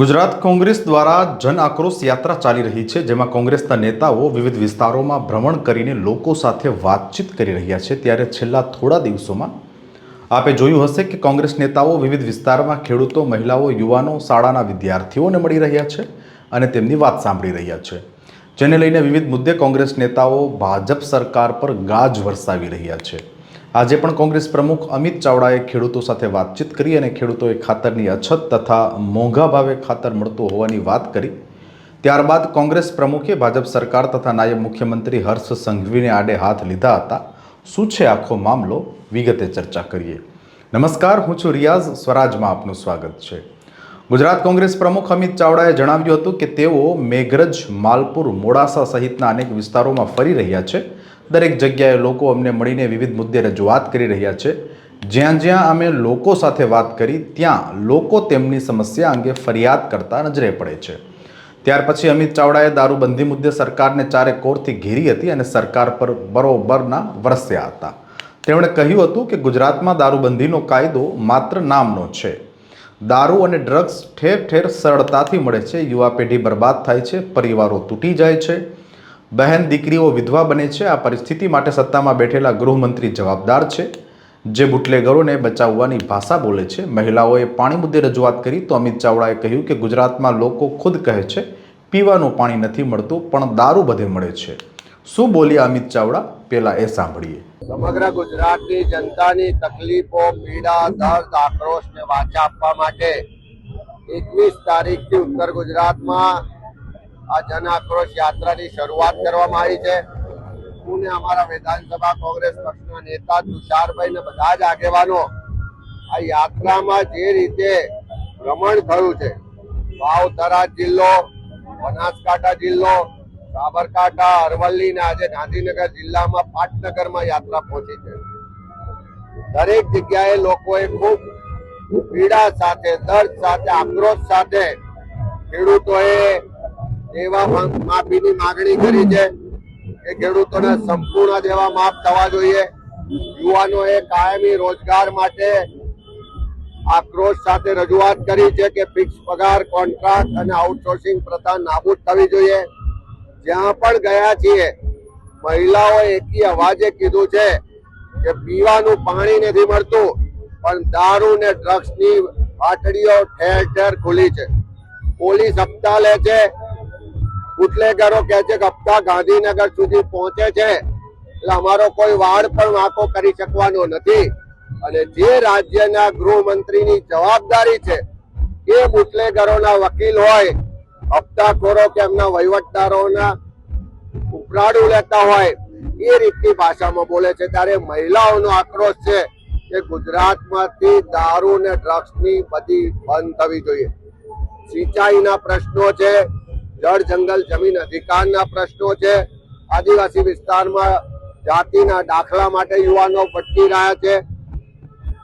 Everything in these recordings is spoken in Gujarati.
ગુજરાત કોંગ્રેસ દ્વારા જન આક્રોશ યાત્રા ચાલી રહી છે, જેમાં કોંગ્રેસના નેતાઓ વિવિધ વિસ્તારોમાં ભ્રમણ કરીને લોકો સાથે વાતચીત કરી રહ્યા છે. ત્યારે છેલ્લા થોડા દિવસોમાં આપે જોયું હશે કે કોંગ્રેસ નેતાઓ વિવિધ વિસ્તારમાં ખેડૂતો, મહિલાઓ, યુવાનો, શાળાના વિદ્યાર્થીઓને મળી રહ્યા છે અને તેમની વાત સાંભળી રહ્યા છે. જેને લઈને વિવિધ મુદ્દે કોંગ્રેસ નેતાઓ ભાજપ સરકાર પર ગાજ વરસાવી રહ્યા છે. આજે પણ કોંગ્રેસ પ્રમુખ અમિત ચાવડાએ ખેડૂતો સાથે વાતચીત કરી અને ખેડૂતોએ ખાતરની અછત તથા મોંઘા ભાવે ખાતર મળતું હોવાની વાત કરી. ત્યારબાદ કોંગ્રેસ પ્રમુખે ભાજપ સરકાર તથા નાયબ મુખ્યમંત્રી હર્ષ સંઘવીને આડે હાથ લીધા હતા. શું છે આખો મામલો? વિગતે ચર્ચા કરીએ. નમસ્કાર, હું છું રિયાઝ. સ્વરાજમાં આપનું સ્વાગત છે. ગુજરાત કોંગ્રેસ પ્રમુખ અમિત ચાવડાએ જણાવ્યું હતું કે તેઓ મેઘરજ, માલપુર, મોડાસા સહિતના અનેક વિસ્તારોમાં ફરી રહ્યા છે. દરેક જગ્યાએ લોકો અમને મળીને વિવિધ મુદ્દે રજૂઆત કરી રહ્યા છે. જ્યાં જ્યાં અમે લોકો સાથે વાત કરી, ત્યાં લોકો તેમની સમસ્યા અંગે ફરિયાદ કરતા નજરે પડે છે. ત્યાર પછી અમિત ચાવડાએ દારૂબંધી મુદ્દે સરકારને ચારે કોરથી ઘેરી હતી અને સરકાર પર બરોબરના વરસ્યા હતા. તેમણે કહ્યું હતું કે ગુજરાતમાં દારૂબંધીનો કાયદો માત્ર નામનો છે. દારૂ અને ડ્રગ્સ ઠેર ઠેર સરળતાથી મળે છે, યુવા પેઢી બરબાદ થાય છે, પરિવારો તૂટી જાય છે. બહેન દીકરીઓ વિધવા બને છે. આ પરિસ્થિતિ માટે સત્તામાં બેઠેલા ગૃહમંત્રી જવાબદાર છે. જે બુટલેગરોને બચાવવાની ભાષા બોલે છે. મહિલાઓએ પાણી મુદ્દે રજૂઆત કરી તો અમિત ચાવડાએ કહ્યું કે ગુજરાતમાં લોકો ખુદ કહે છે, પીવાનું પાણી નથી મળતું, પણ દારૂ બધે મળે છે. શું બોલ્યા અમિત ચાવડા? પહેલા એ સાંભળીએ. સમગ્ર ગુજરાતની જનતાની તકલીફો, પીડા, દર્દ, આક્રોશને વાચા આપવા માટે એકવીસ તારીખથી ઉત્તર ગુજરાતમાં આ જન આક્રોશ યાત્રાની શરૂઆત કરવામાં આવી છે. હું ને અમારા વિધાનસભા કોંગ્રેસ પક્ષના નેતા તુષારભાઈ ને બધા જ આગેવાનો આ યાત્રામાં જે રીતે ભ્રમણ થયું છે વાવધરા જિલ્લો, બનાસકાંઠા જિલ્લો, સાબરકાંઠા, અરવલ્લી ને આજે ગાંધીનગર જિલ્લામાં પાટનગરમાં યાત્રા પહોંચી છે. દરેક જગ્યાએ લોકોએ ખૂબ પીડા સાથે, દર્દ સાથે, આક્રોશ સાથે ખેડૂતોએ એવા માફીની માગણી કરી છે. કે ખેડૂતોને સંપૂર્ણ જેવા માફ થવા જોઈએ. યુવાનોએ કાયમી રોજગાર માટે આક્રોશ સાથે રજૂઆત કરી છે કે ફિક્સ પગાર કોન્ટ્રાક્ટ અને આઉટસોર્સિંગ પ્રથા નાબૂદ થવી જોઈએ. જ્યાં પણ ગયા છીએ, મહિલાઓ એકી અવાજે કીધું છે કે પીવાનું પાણી નથી મળતું, પણ દારૂ ને ડ્રગ્સની પાટડીઓ ઠેર ઠેર ખુલી છે. પોલીસ હપ્તા લે છે બુટલેગરો કહે છે કે હપ્તા ગાંધીનગર સુધી પહોંચે છે. એટલે અમારો કોઈ વાડ પણ વાંકો કરી શકવાનો નથી. અને જે રાજ્યના ગૃહમંત્રીની જવાબદારી છે, એ બુટલેગરોના વકીલ હોય હપ્તાખોરો કે એમના વહીવટદારોના ઉપરાડું લેતા હોય, એ રીતની ભાષામાં બોલે છે. ત્યારે મહિલાઓનો આક્રોશ છે કે ગુજરાતમાંથી દારૂ ને ડ્રગ્સની બધી બંધ થવી જોઈએ. સિંચાઈના પ્રશ્નો છે જળ જંગલ જમીન અધિકારના પ્રશ્નો છે. આદિવાસી વિસ્તારમાં જાતિના દાખલા માટે યુવાનો ભટકી રહ્યા છે.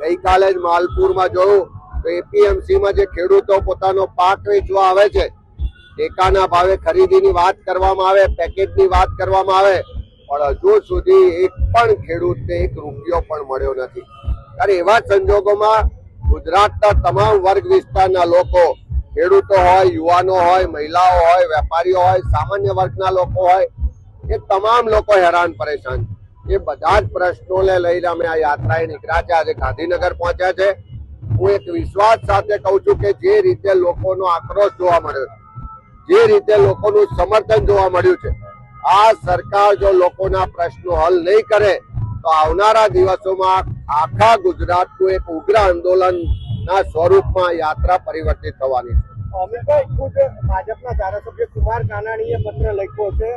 ગઈકાલે જ માલપુરમાં જોયું તો એપીએમસીમાં જે ખેડૂતો પોતાનો પાક વેચવા આવે છે, ટેકાના ભાવે ખરીદીની વાત કરવામાં આવે પેકેજની વાત કરવામાં આવે, પણ હજુ સુધી એક પણ ખેડૂતને એક રૂપિયો પણ મળ્યો નથી. ત્યારે એવા સંજોગોમાં ગુજરાતના તમામ વર્ગ વિસ્તારના લોકો ખેડૂતો હોય, યુવાનો હોય, મહિલાઓ હોય, વેપારીઓ હોય, સામાન્ય વર્ગના લોકો હોય, એ તમામ લોકો હેરાન પરેશાન એ બધા જ પ્રશ્નોને લઈને અમે આ યાત્રાએ નીકળ્યા છે. આજે ગાંધીનગર પહોંચ્યા છે. હું એક વિશ્વાસ સાથે કહું છું કે જે રીતે લોકોનો આક્રોશ જોવા મળ્યો છે, જે રીતે લોકોનું સમર્થન જોવા મળ્યું છે, આ સરકાર જો લોકોના પ્રશ્નો હલ નહીં કરે, તો આવનારા દિવસોમાં આખા ગુજરાતનું એક ઉગ્ર આંદોલનના સ્વરૂપમાં યાત્રા પરિવર્તિત થવાની છે. અમિતભાઈ ખુદ ભાજપના ધારાસભ્ય કુમાર કાનાણીએ પત્ર લખ્યો છે.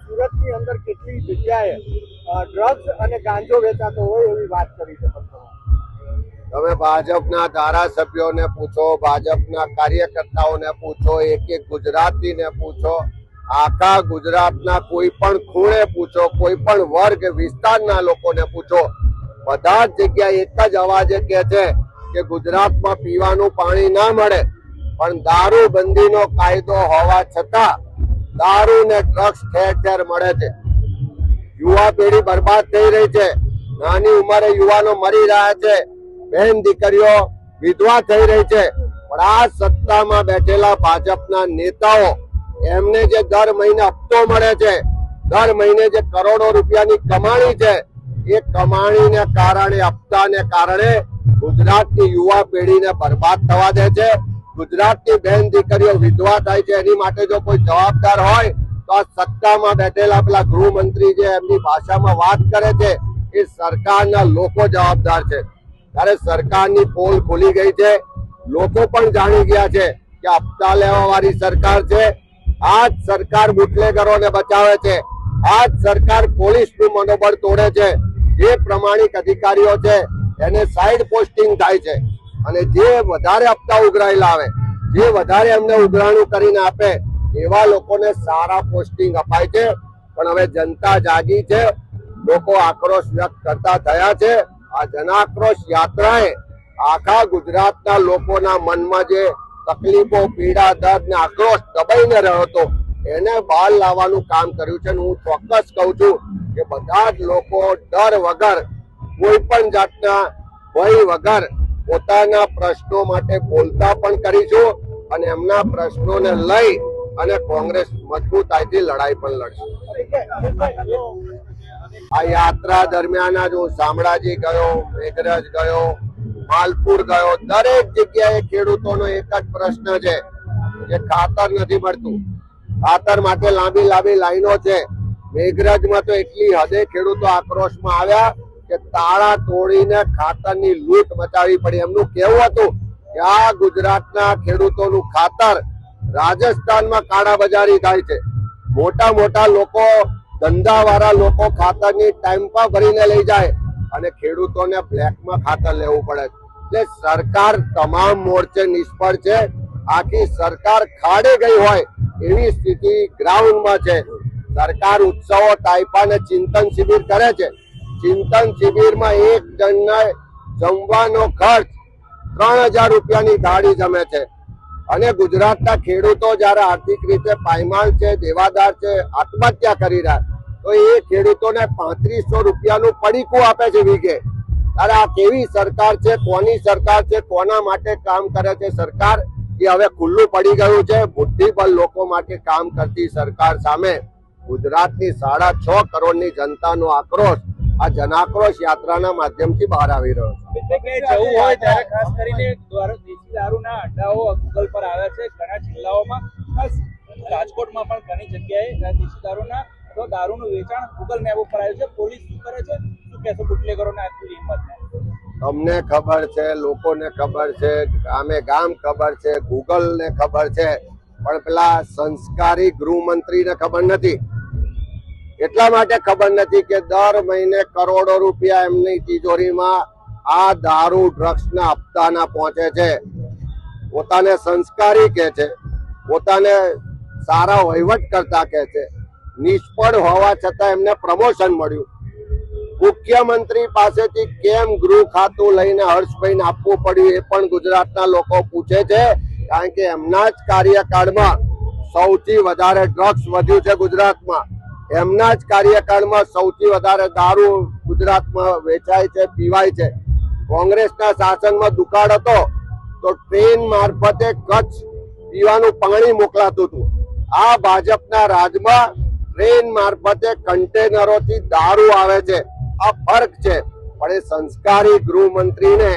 સુરતની અંદર કેટલી જગ્યાએ ડ્રગ્સ અને ગાંજો વેચાતો હોય એવી વાત કરી છે તમે ભાજપના ધારાસભ્યોને પૂછો ભાજપના કાર્યકર્તાઓને પૂછો એક એક ગુજરાતીને પૂછો આખા ગુજરાતના કોઈ પણ ખૂણે પૂછો કોઈ પણ વર્ગ વિસ્તારના લોકોને પૂછો બધા જ જગ્યાએ એક જ અવાજે કહે છે કે ગુજરાતમાં પીવાનું પાણી ના મળે, પણ દારૂ બંધીનો કાયદો હોવા છતાં દારૂ ને ડ્રગ્સ ઠેર ઠેર મળે છે. યુવા પેઢી બરબાદ થઈ રહી છે. નાની ઉંમરે યુવાનો મરી રહ્યા છે. બહેન દીકરીઓ વિધવા થઈ રહી છે. પણ આ સત્તામાં બેઠેલા ભાજપના નેતાઓ, એમને જે દર મહિને હપ્તો મળે છે, દર મહિને જે કરોડો રૂપિયાની કમાણી છે, એ કમાણીને કારણે, હપ્તાને કારણે ગુજરાતની યુવા પેઢીને બરબાદ થવા દે છે. ગુજરાતની બહેન દીકરીઓ વિધવા થાય છે, એની માટે જો કોઈ જવાબદાર હોય, તો આ સત્તામાં બેઠેલા પેલા ગૃહમંત્રી જે એમની ભાષામાં વાત કરે છે, એ સરકારના લોકો જવાબદાર છે. ત્યારે સરકારની પોલ ખુલી ગઈ છે. લોકો પણ જાણી ગયા છે કે હપ્તા લેવા સરકાર છે. આ જ સરકાર બુટલેગરોને બચાવે છે. આ જ સરકાર પોલીસનું મનોબળ તોડે છે. જે પ્રમાણિક અધિકારીઓ છે. એને સાઈડ પોસ્ટિંગ થાય છે. અને જે વધારે હપ્તા ઉઘરાયેલા આવે, જે વધારે એમને ઉઘરાણું કરીને આપે, એવા લોકોને સારા પોસ્ટિંગ અપાય છે. પણ હવે જનતા જાગી છે. લોકો આક્રોશ વ્યક્ત કરતા થયા છે. આ જનાક્રોશ યાત્રાએ આખા ગુજરાતના લોકોના મનમાં જે તકલીફો, પીડા, દર્દ ને આક્રોશ દબાઈને રહ્યો હતો, એને બહાર લાવવાનું કામ કર્યું છે. હું ચોક્કસ કહું છું કે બધા જ લોકો ડર વગર કોઈ પણ જાતના ભય વગર પોતાના પ્રશ્નો માટે બોલતા પણ કરીશું અને એમના પ્રશ્નોને લઈ અને કોંગ્રેસ મજબૂતાઈથી લડાઈ પણ લડશે. આ યાત્રા દરમિયાન જ હું શામળાજી ગયો, મેઘરજ ગયો, માલપુર ગયો. દરેક જગ્યાએ ખેડૂતોનો એક જ પ્રશ્ન છે કે ખાતર નથી મળતું. ખાતર માટે લાંબી લાંબી લાઈનો છે. મેઘરજમાં તો એટલી હદે ખેડૂતો આક્રોશમાં આવ્યા કે તાળા તોડીને ખાતરની લૂંટ મચાવી પડી. એમનું કેવું હતું કે આ ગુજરાતના ખેડૂતોનું ખાતર રાજસ્થાનમાં કાળાબજારી થાય છે. મોટા મોટા લોકો, ધંધાવાળા લોકો ખાતરની ટાઈમ પર ભરીને લઈ જાય અને ખેડૂતોને બ્લેકમાં ખાતર લેવું પડે એટલે સરકાર તમામ મોરચે નિષ્ફળ છે. આખી સરકાર ખાડે ગઈ હોય એવી સ્થિતિ ગ્રાઉન્ડમાં છે. સરકાર ઉત્સવો ને ચિંતન શિબિર કરે છે. ચિંતન શિબિરમાં એક જણને જમવાનો ખર્ચ ત્રણ હજાર રૂપિયાની ગાડી જમે છે. અને ગુજરાતના ખેડૂતો જયારે આર્થિક રીતે પાયમાલ છે, દેવાદાર છે, આત્મહત્યા કરી રહ્યા તો એ ખેડૂતોને પાંત્રીસો રૂપિયાનું પડીકું આપે છે વીઘે. ત્યારે આ કેવી સરકાર છે, કોની સરકાર છે, કોના માટે કામ કરે છે સરકાર? એ હવે ખુલ્લું પડી ગયું છે. બુદ્ધિબળ લોકો માટે કામ કરતી સરકાર સામે ગુજરાતની સાડા છ કરોડની જનતાનો આક્રોશ આ જનાક્રોશ યાત્રાના માધ્યમથી બહાર આવી રહ્યો છે. કે જવું હોય ત્યારે ખાસ કરીને દેશી દારૂના અડ્ડાઓ ગૂગલ પર આવ્યા છે. ઘણા જિલ્લાઓમાં ખાસ રાજકોટમાં પણ ઘણી જગ્યાએ દેશી દારૂના અથવા દારૂનું વેચાણ ગૂગલ મેપ ઉપર આવ્યું છે. પોલીસ શું કરે છે? શું કહેશો બુટલેગરોને આટલી હિંમત? અમને ખબર છે લોકોને ખબર છે ગામે ગામ ખબર છે ગૂગલ ને ખબર છે પણ પેલા સંસ્કારી ગૃહમંત્રીને ખબર નથી. એટલા માટે ખબર નથી કે દર મહિને કરોડો રૂપિયા એમની તિજોરીમાં આ દારૂ, ડ્રગ્સના હપ્તાના પહોંચે છે. પોતાને સંસ્કારી કે છે, પોતાને સારા વહીવટ કરતા કે છે, નિષ્ફળ હોવા છતાં એમને પ્રમોશન મળ્યું. મુખ્યમંત્રી પાસેથી કેમ ગૃહ ખાતું લઈને હર્ષભાઈને આપવું પડ્યું એ પણ ગુજરાતના લોકો પૂછે છે, કારણ કે એમના જ કાર્યકાળમાં સૌથી વધારે ડ્રગ્સ વધ્યું છે ગુજરાતમાં. એમના જ કાર્યકાળમાં સૌથી વધારે દારૂ ગુજરાતમાં વેચાય છે, પીવાય છે. કોંગ્રેસના શાસનમાં દુકાળ હતો તો ટ્રેન મારફતે કચ્છ પીવાનું પાણી મોકલાતું હતું. આ ભાજપના રાજમાં ટ્રેન મારફતે કન્ટેનરોથી દારૂ આવે છે. આ ફરક છે. પણ એ સંસ્કારી ગૃહમંત્રીને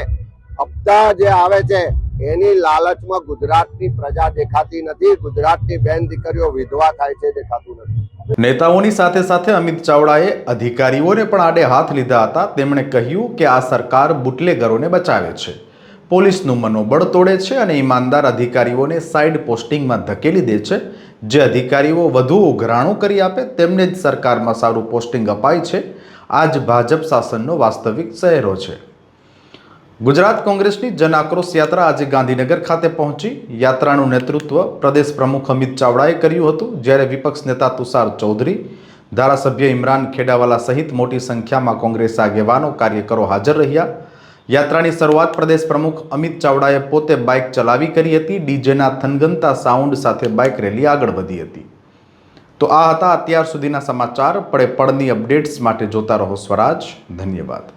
હપ્તા જે આવે છે, એની લાલચમાં ગુજરાતની પ્રજા દેખાતી નથી. ગુજરાતની બેન દીકરીઓ વિધવા થાય છે, દેખાતું નથી. નેતાઓની સાથે સાથે અમિત ચાવડાએ અધિકારીઓને પણ આડે હાથ લીધા હતા. તેમણે કહ્યું કે આ સરકાર બુટલેગરોને બચાવે છે. પોલીસનું મનોબળ તોડે છે અને ઈમાનદાર અધિકારીઓને સાઇડ પોસ્ટિંગમાં ધકેલી દે છે. જે અધિકારીઓ વધુ ઉઘરાણું કરી આપે તેમને જ સરકારમાં સારું પોસ્ટિંગ અપાય છે. આ જ ભાજપ શાસનનો વાસ્તવિક ચહેરો છે. ગુજરાત કોંગ્રેસની જન આક્રોશ યાત્રા આજે ગાંધીનગર ખાતે પહોંચી. યાત્રાનું નેતૃત્વ પ્રદેશ પ્રમુખ અમિત ચાવડાએ કર્યું હતું, જ્યારે વિપક્ષ નેતા તુષાર ચૌધરી, ધારાસભ્ય ઇમરાન ખેડાવાલા સહિત મોટી સંખ્યામાં કોંગ્રેસ આગેવાનો, કાર્યકરો હાજર રહ્યા. યાત્રાની શરૂઆત પ્રદેશ પ્રમુખ અમિત ચાવડાએ પોતે બાઇક ચલાવી કરી હતી. ડીજેના થનગનતા સાઉન્ડ સાથે બાઇક રેલી આગળ વધી હતી. તો આ હતા અત્યાર સુધીના સમાચાર. પડે પડની અપડેટ્સ માટે જોતા રહો સ્વરાજ. ધન્યવાદ.